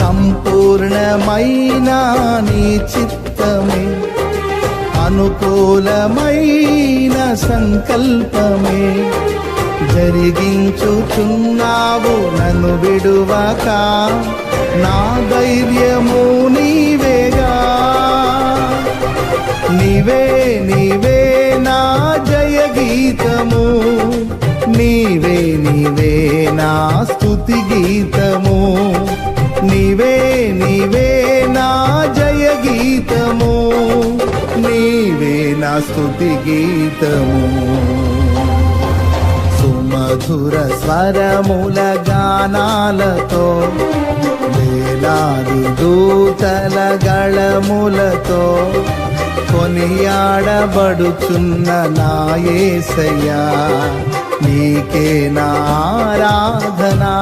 సంపూర్ణమైన నీ చిత్తమే అనుకూలమైన సంకల్పమే. జరిగించుచున్నావు నన్ను విడువక నా ధైర్యము నీవేగా. నీవే నీవే నా జయ గీతము నీవే నీవే నా స్తుతి గీతము గీతము నీవే నా గీతము. సుమధుర స్వరముల గానాలతో వేలాది దూతల గళములతో కొనియాడబడుచున్న నాయసయ్యా నీకే నారాధనా